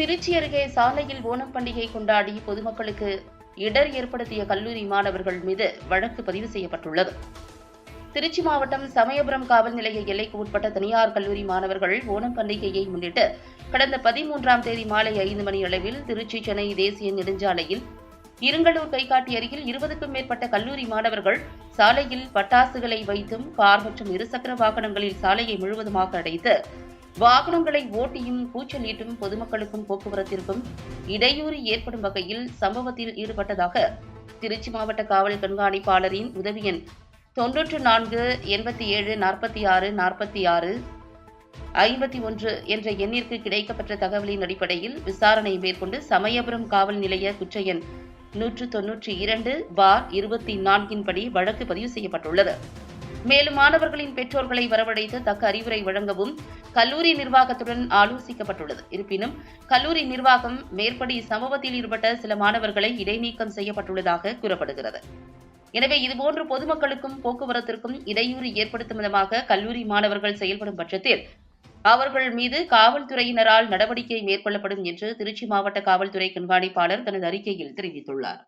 திருச்சி அருகே சாலையில் ஓணம் பண்டிகை கொண்டாடி பொதுமக்களுக்கு இடர் ஏற்படுத்திய கல்லூரி மாணவர்கள் மீது வழக்கு பதிவு செய்யப்பட்டுள்ளது. திருச்சி மாவட்டம் சமயபுரம் காவல் நிலைய எல்லைக்கு உட்பட்ட தனியார் கல்லூரி மாணவர்கள் ஓணம் பண்டிகையை முன்னிட்டு கடந்த பதிமூன்றாம் தேதி மாலை ஐந்து மணி அளவில் திருச்சி சென்னை தேசிய நெடுஞ்சாலையில் இருங்கலூர் கைகாட்டி அருகில் இருபதுக்கும் மேற்பட்ட கல்லூரி மாணவர்கள் சாலையில் பட்டாசுகளை வைத்தும் கார் மற்றும் இருசக்கர வாகனங்களில் சாலையை முழுவதுமாக அடைத்து வாகனங்களை ஓட்டியும் கூச்சலிட்டும் பொதுமக்களுக்கும் போக்குவரத்திற்கும் இடையூறு ஏற்படும் வகையில் சம்பவத்தில் ஈடுபட்டதாக திருச்சி மாவட்ட காவல் கண்காணிப்பாளரின் உதவி எண் தொன்னூற்று நான்கு எண்பத்தி ஏழு நாற்பத்தி ஆறு நாற்பத்தி ஆறு ஐம்பத்தி ஒன்று என்ற எண்ணிற்கு கிடைக்கப்பெற்ற தகவலின் அடிப்படையில் விசாரணை மேற்கொண்டு சமயபுரம் காவல் நிலைய குற்ற எண் நூற்று தொன்னூற்றி இரண்டு பார் இருபத்தி நான்கின் படி வழக்கு பதிவு செய்யப்பட்டுள்ளது. மேலும் மாணவர்களின் பெற்றோர்களை வரவழைத்து தக்க அறிவுரை வழங்கவும் கல்லூரி நிர்வாகத்துடன் ஆலோசிக்கப்பட்டுள்ளது. இருப்பினும் கல்லூரி நிர்வாகம் மேற்படி சம்பவத்தில் ஈடுபட்ட சில மாணவர்களை இடைநீக்கம் செய்யப்பட்டுள்ளதாக கூறப்படுகிறது. எனவே இதுபோன்று பொதுமக்களுக்கும் போக்குவரத்திற்கும் இடையூறு ஏற்படுத்தும் விதமாக கல்லூரி மாணவர்கள் செயல்படும் பட்சத்தில் அவர்கள் மீது காவல்துறையினரால் நடவடிக்கை மேற்கொள்ளப்படும் என்று திருச்சி மாவட்ட காவல்துறை கண்காணிப்பாளர் தனது அறிக்கையில் தெரிவித்துள்ளார்.